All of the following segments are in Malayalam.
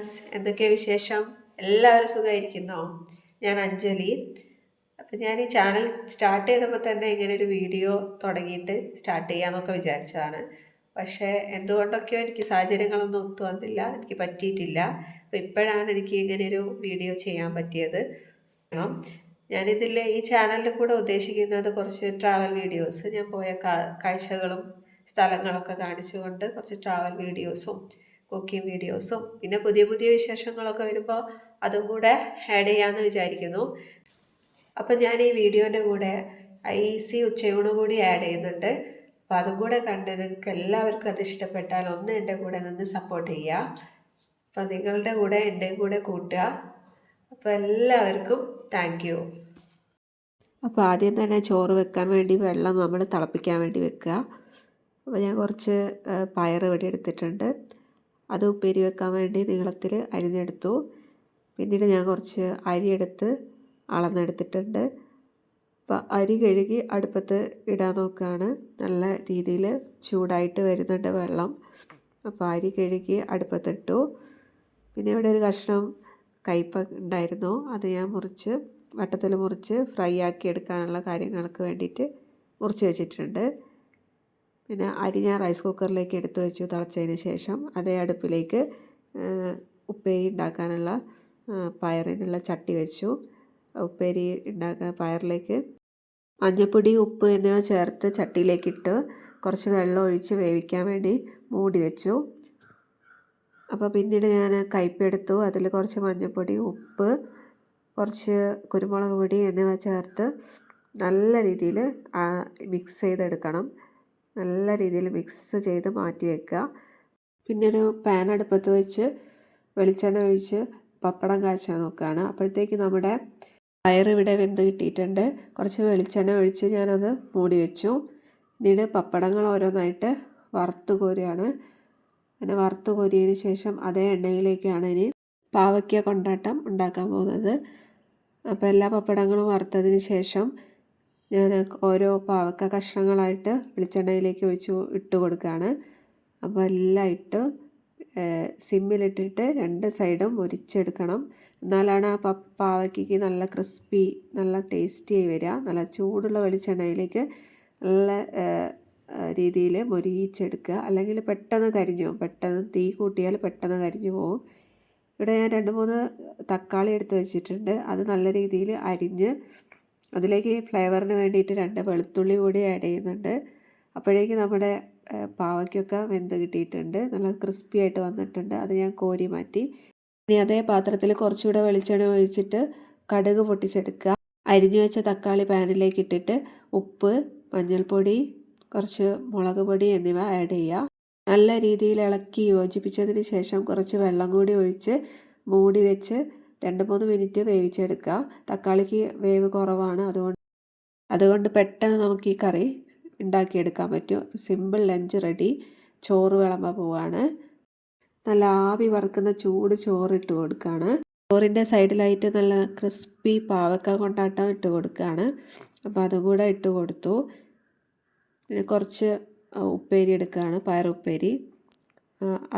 ഫ്രണ്ട്സ് എന്തൊക്കെ വിശേഷം? എല്ലാവരും സുഖമായിരിക്കുന്നോ ഞാൻ അഞ്ജലി. അപ്പം ഞാൻ ഈ ചാനൽ സ്റ്റാർട്ട് ചെയ്തപ്പോൾ തന്നെ ഇങ്ങനെ ഒരു വീഡിയോ തുടങ്ങിയിട്ട് സ്റ്റാർട്ട് ചെയ്യാമെന്നൊക്കെ വിചാരിച്ചതാണ്. പക്ഷേ എന്തുകൊണ്ടൊക്കെയോ എനിക്ക് സാഹചര്യങ്ങളൊന്നും ഒത്തു വന്നില്ല എനിക്ക് പറ്റിയിട്ടില്ല. അപ്പം ഇപ്പോഴാണ് എനിക്ക് ഇങ്ങനെ ഒരു വീഡിയോ ചെയ്യാൻ പറ്റിയത്. ഞാനിതിൽ ഈ ചാനലിൽ കൂടെ ഉദ്ദേശിക്കുന്നത് കുറച്ച് ട്രാവൽ വീഡിയോസ് ഞാൻ പോയ കാഴ്ചകളും സ്ഥലങ്ങളൊക്കെ കാണിച്ചുകൊണ്ട് കുറച്ച് ട്രാവൽ വീഡിയോസും കുക്കിംഗ് വീഡിയോസും പിന്നെ പുതിയ പുതിയ വിശേഷങ്ങളൊക്കെ വരുമ്പോൾ അതും കൂടെ ആഡ് ചെയ്യാമെന്ന് വിചാരിക്കുന്നു. അപ്പോൾ ഞാൻ ഈ വീഡിയോന്റെ കൂടെ ഐ സി ഉച്ചയൂണ് കൂടി ആഡ് ചെയ്യുന്നുണ്ട്. അപ്പോൾ അതും കൂടെ കണ്ട് നിങ്ങൾക്ക് എല്ലാവർക്കും അത് ഇഷ്ടപ്പെട്ടാൽ ഒന്ന് എന്റെ കൂടെ നിന്ന് സപ്പോർട്ട് ചെയ്യുക അപ്പോൾ നിങ്ങളുടെ കൂടെ എന്റെയും കൂടെ കൂട്ടുക. അപ്പോൾ എല്ലാവർക്കും താങ്ക് യു അപ്പോൾ ആദ്യം തന്നെ ചോറ് വെക്കാൻ വേണ്ടി വെള്ളം നമ്മൾ തിളപ്പിക്കാൻ വേണ്ടി വെക്കുക. അപ്പോൾ ഞാൻ കുറച്ച് പയർ ഇവിടെ എടുത്തിട്ടുണ്ട്. അത് ഉപ്പേരി വെക്കാൻ വേണ്ടി നീളത്തിൽ അരിഞ്ഞെടുത്തു. പിന്നീട് ഞാൻ കുറച്ച് അരി എടുത്ത് അളന്നെടുത്തിട്ടുണ്ട്. അപ്പോൾ അരി കഴുകി അടുപ്പത്ത് ഇടാൻ നോക്കുകയാണ് നല്ല രീതിയിൽ ചൂടായിട്ട് വരുന്നുണ്ട് വെള്ളം. അപ്പോൾ അരി കഴുകി അടുപ്പത്തിട്ടു. പിന്നെ ഇവിടെ ഒരു കഷ്ണം കയ്പ ഉണ്ടായിരുന്നു. അത് ഞാൻ മുറിച്ച് വട്ടത്തിൽ മുറിച്ച് ഫ്രൈ ആക്കി എടുക്കാനുള്ള കാര്യങ്ങൾക്ക് വേണ്ടിയിട്ട് മുറിച്ച് വെച്ചിട്ടുണ്ട്. പിന്നെ അരി ഞാൻ റൈസ് കുക്കറിലേക്ക് എടുത്തു വെച്ചു തിളച്ചതിന് ശേഷം അതേ അടുപ്പിലേക്ക് ഉപ്പേരി ഉണ്ടാക്കാനുള്ള പയറിനുള്ള ചട്ടി വെച്ചു. ഉപ്പേരി ഉണ്ടാക്കാൻ പയറിലേക്ക് മഞ്ഞൾപ്പൊടി ഉപ്പ് എന്നിവ ചേർത്ത് ചട്ടിയിലേക്കിട്ട് കുറച്ച് വെള്ളം ഒഴിച്ച് വേവിക്കാൻ വേണ്ടി മൂടി വെച്ചു. അപ്പോൾ പിന്നീട് ഞാൻ കയ്പെടുത്തു അതിൽ കുറച്ച് മഞ്ഞൾപ്പൊടി ഉപ്പ് കുറച്ച് കുരുമുളക് പൊടി എന്നിവ ചേർത്ത് നല്ല രീതിയിൽ മിക്സ് ചെയ്തെടുക്കണം. നല്ല രീതിയിൽ മിക്സ് ചെയ്ത് മാറ്റി വയ്ക്കുക പിന്നെ ഒരു പാൻ അടുപ്പത്ത് വെച്ച് വെളിച്ചെണ്ണ ഒഴിച്ച് പപ്പടം കാച്ചാൻ നോക്കുകയാണ്. അപ്പോഴത്തേക്ക് നമ്മുടെ പയർ ഇവിടെ വെന്ത് കിട്ടിയിട്ടുണ്ട്. കുറച്ച് വെളിച്ചെണ്ണ ഒഴിച്ച് ഞാനത് മൂടി വെച്ചു. പിന്നീട് പപ്പടങ്ങൾ ഓരോന്നായിട്ട് വറുത്ത് കോരുകയാണ്. അങ്ങനെ വറുത്ത് കോരിയതിന് ശേഷം അതേ എണ്ണയിലേക്കാണ് ഇനി പാവയ്ക്ക കൊണ്ടാട്ടം ഉണ്ടാക്കാൻ പോകുന്നത്. അപ്പോൾ എല്ലാ പപ്പടങ്ങളും വറുത്തതിന് ശേഷം ഞാൻ ഓരോ പാവക്ക കഷ്ണങ്ങളായിട്ട് വെളിച്ചെണ്ണയിലേക്ക് ഒഴിച്ച് ഇട്ട് കൊടുക്കുകയാണ് അപ്പോൾ എല്ലാം ഇട്ട് സിമ്മിലിട്ടിട്ട് രണ്ട് സൈഡും മുരിച്ചെടുക്കണം. എന്നാലാണ് ആ പ പാവയ്ക്ക് നല്ല ക്രിസ്പി നല്ല ടേസ്റ്റി ആയി വരിക. നല്ല ചൂടുള്ള വെളിച്ചെണ്ണയിലേക്ക് നല്ല രീതിയിൽ മുരിയിച്ചെടുക്കുക. അല്ലെങ്കിൽ പെട്ടെന്ന് കരിഞ്ഞു പോകും. പെട്ടെന്ന് തീ കൂട്ടിയാൽ പെട്ടെന്ന് കരിഞ്ഞു പോകും. ഇവിടെ ഞാൻ രണ്ട് മൂന്ന് തക്കാളി എടുത്ത് വെച്ചിട്ടുണ്ട്. അത് നല്ല രീതിയിൽ അരിഞ്ഞ് അതിലേക്ക് ഫ്ലേവറിന് വേണ്ടിയിട്ട് രണ്ട് വെളുത്തുള്ളി കൂടി ആഡ് ചെയ്യുന്നുണ്ട്. അപ്പോഴേക്ക് നമ്മുടെ പാവയ്ക്കൊക്കെ വെന്ത് കിട്ടിയിട്ടുണ്ട്. നല്ല ക്രിസ്പി ആയിട്ട് വന്നിട്ടുണ്ട്. അത് ഞാൻ കോരി മാറ്റി. ഇനി അതേ പാത്രത്തിൽ കുറച്ചുകൂടെ വെളിച്ചെണ്ണ ഒഴിച്ചിട്ട് കടുക് പൊട്ടിച്ചെടുക്കുക. അരിഞ്ഞു വെച്ച തക്കാളി പാനിലേക്ക് ഇട്ടിട്ട് ഉപ്പ് മഞ്ഞൾപ്പൊടി കുറച്ച് മുളക് പൊടി എന്നിവ ആഡ് ചെയ്യുക. നല്ല രീതിയിൽ ഇളക്കി യോജിപ്പിച്ചതിന് ശേഷം കുറച്ച് വെള്ളം കൂടി ഒഴിച്ച് മൂടി വെച്ച് രണ്ട് മൂന്ന് മിനിറ്റ് വേവിച്ചെടുക്കുക. തക്കാളിക്ക് വേവ് കുറവാണ്. അതുകൊണ്ട് അതുകൊണ്ട് പെട്ടെന്ന് നമുക്ക് ഈ കറി ഉണ്ടാക്കിയെടുക്കാൻ പറ്റും. Simple lunch ready. ചോറ് വിളമ്പാൻ പോവാണ്. നല്ല ആവി വറുക്കുന്ന ചൂട് ചോറ് ഇട്ട് കൊടുക്കുകയാണ്. ചോറിന്റെ സൈഡിലായിട്ട് നല്ല ക്രിസ്പി പാവക്ക കൊണ്ടാട്ടം ഇട്ട് കൊടുക്കുകയാണ്. അപ്പോൾ അതും കൂടെ ഇട്ട് കൊടുത്തു. പിന്നെ കുറച്ച് ഉപ്പേരി എടുക്കുകയാണ്. പയറുപ്പേരി.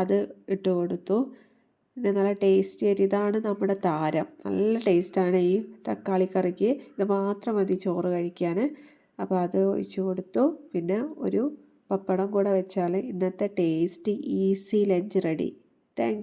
അത് ഇട്ട് കൊടുത്തു. പിന്നെ നല്ല ടേസ്റ്റി ആയിട്ട് ഇതാണ് നമ്മുടെ താരം. നല്ല ടേസ്റ്റാണ് ഈ തക്കാളി കറിക്ക്. ഇത് മാത്രം മതി ചോറ് കഴിക്കാൻ. അപ്പോൾ അത് ഒഴിച്ചു കൊടുത്തു. പിന്നെ ഒരു പപ്പടം കൂടെ വെച്ചാൽ ഇന്നത്തെ tasty easy lunch ready thank